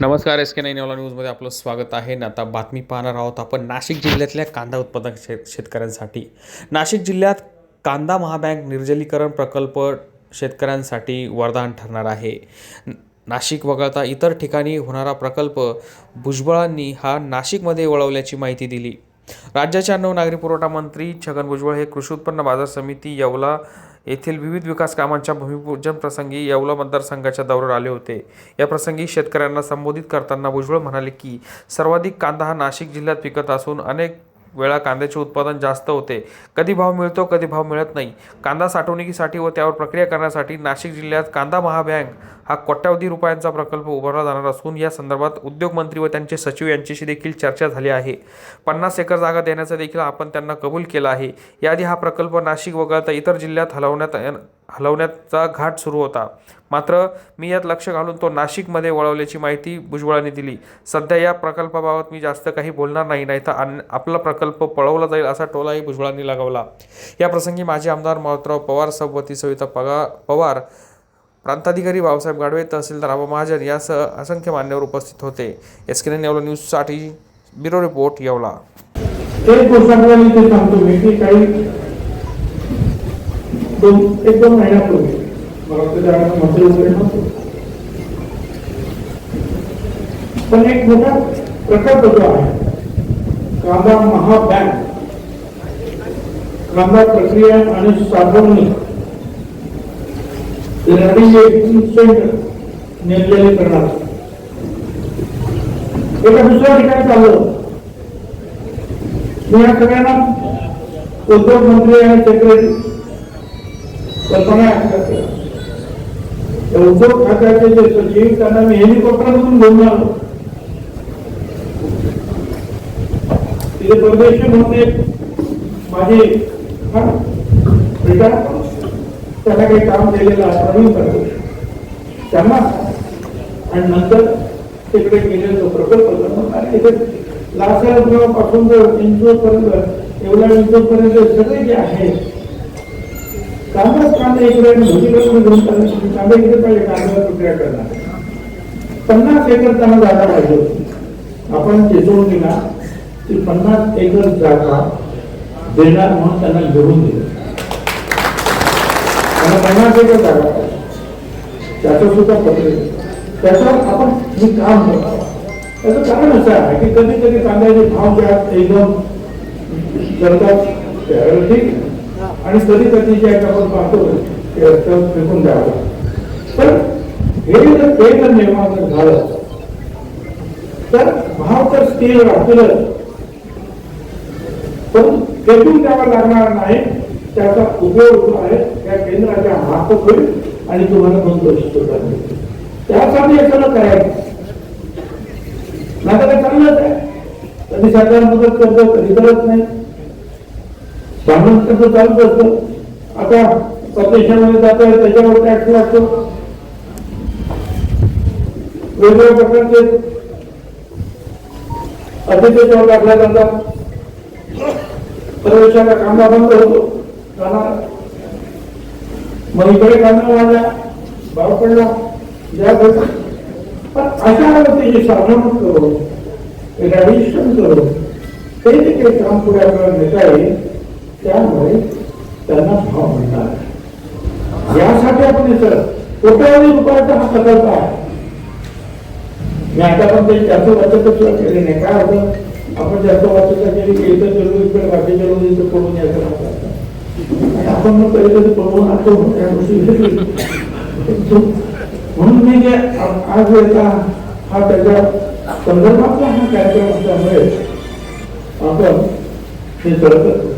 नमस्कार S K nine ओला न्यूजमध्ये आपलं स्वागत आहे. ना आता बातमी पाहणार आहोत आपण नाशिक जिल्ह्यातल्या कांदा उत्पादक शे शेतकऱ्यांसाठी. नाशिक जिल्ह्यात कांदा महाबँक निर्जलीकरण प्रकल्प शेतकऱ्यांसाठी वरदान ठरणार आहे. नाशिक वगळता इतर ठिकाणी होणारा प्रकल्प भुजबळांनी हा नाशिकमध्ये वळवल्याची माहिती दिली. राज्याचे अन्न नागरी पुरवठा मंत्री छगन भुजबळ हे कृषी उत्पन्न बाजार समिती येवला येथील विविध विकास कामांच्या भूमिपूजन प्रसंगी येवला मतदारसंघाच्या दौऱ्यावर आले होते. या प्रसंगी शेतकऱ्यांना संबोधित करताना भुजबळ म्हणाले की सर्वाधिक कांदा हा नाशिक जिल्ह्यात पिकत असून अनेक वेळा कांद्याचे उत्पादन जास्त होते. कधी भाव मिळतो कधी भाव मिळत नाही. कांदा साठवणुकीसाठी व त्यावर प्रक्रिया करण्यासाठी नाशिक जिल्ह्यात कांदा महाबँक हा कोट्यावधी रुपयांचा प्रकल्प उभारला जाणार असून या संदर्भात उद्योगमंत्री व त्यांचे सचिव यांच्याशी देखील चर्चा झाली आहे. पन्नास एकर जागा देण्याचं देखील आपण त्यांना कबूल केला आहे. याआधी हा प्रकल्प नाशिक वगळता इतर जिल्ह्यात हलवण्यात हलवण्याचा घाट सुरू होता. मात्र मी यात लक्ष घालून तो नाशिकमध्ये वळवल्याची माहिती भुजबळांनी दिली. सध्या या प्रकल्पाबाबत मी जास्त काही बोलणार नाही नाही तर आपला प्रकल्प पळवला जाईल असा टोलाही भुजबळांनी लगावला. या प्रसंगी माजी आमदार मावतराव पवार सभवती सविता पगा पवार प्रांताधिकारी बाबासाहेब गाडवे तहसीलदार आबा महाजन यासह असंख्य मान्यवर उपस्थित होते. एस के नेवला न्यूजसाठी ब्युरो रिपोर्ट येवला एक गोष्ट आपल्याला इथे सांगतो मी की काही दोन एक दोन महिन्यापूर्वी मला वाटतं मंत्री वगैरे नव्हतो पण एक मोठा प्रकल्प जो आहे कांदा महाबँक कांदा प्रक्रिया आणि साठवणी सेंटर नेमलेले करणार एका दुसऱ्या ठिकाणी चाललं मी या सगळ्यांना उद्योग मंत्री आणि सेक्रेटरी कल्पना करते. उद्योग खात्याचे जे सचिव त्यांना मी हेलिकॉप्टरमधून घेऊन आलो तिथे परदेशी म्हणते माझी बेटा त्यांना काही काम केलेलं नवीन करतो. त्यांना आणि नंतर तिकडे गेले तो प्रकल्प बनवून आणि इथे लासलगावपासून तर चिंचवडपर्यंत एवढ्या चिंचवडपर्यंत सगळे जे आहेत कांदाच कांदा इकडे कांदा इकडे पाहिजे कांद्यावर प्रक्रिया करणार पन्नास एकर त्यांना जागा पाहिजे होती आपण दिला ती पन्नास एकर जागा देणार म्हणून त्यांना घेऊन दिलं त्यांना पन्नास एकर जागा पाहिजे त्याचं सुद्धा पत्र आहे. त्याच्यावर आपण हे काम करतो त्याचं कारण असं आहे की कधी कधी कांद्याचे भाव जे आहेत एकदम करतात त्यावेळेला ठीक आहे. आणि कधी कधी जे आपण पाहतो ते रस्त्यावर फेकून द्यावं. तर हे जर ते जर निर्माण जर झालं तर भाव तर स्थिर राहतीलच पण फेकून द्यावा लागणार नाही त्याचा उपयोग जो आहे त्या केंद्राच्या हातात होईल आणि तुम्हाला दोन वर्ष सुद्धा त्यासाठी हे सगळं करायचं नाही तर चांगलंच आहे. कधी सरकार मदत करतो कधी करत नाही. सामान्य कसं चालत असतं. आता परदेशामध्ये जात आहे त्याच्यावर टॅक्स लागतो. वेगवेगळ्या प्रकारचे अतिथी टाकल्या जातात परदेशाला कांदा बंद होतो. जाणार मग इकडे कांदा वाढला भाव पडला. या गोष्टी पण अशा त्याची साधवणूक करून रजिस्ट्रेशन करून ते जे काही काम पुढे आपल्याला नेता येईल. त्यामुळे त्यांना भाव मिळणार यासाठी आपण हे कोट्यावधी रुपयाचा हा प्रकल्प आहे. मी आता पण ते जास्त सुद्धा केले नाही. काय होतं? आपण जास्त वाचक केली की इथं चलू इकडे बाकीच्या लोक इथं पडून यायचं आणि आपण मग कधी कधी पडून आणतो त्या गोष्टी म्हणून मी जे आज येता हा त्याच्या संदर्भातला हा कार्यक्रम असल्यामुळे आपण हे करत असतो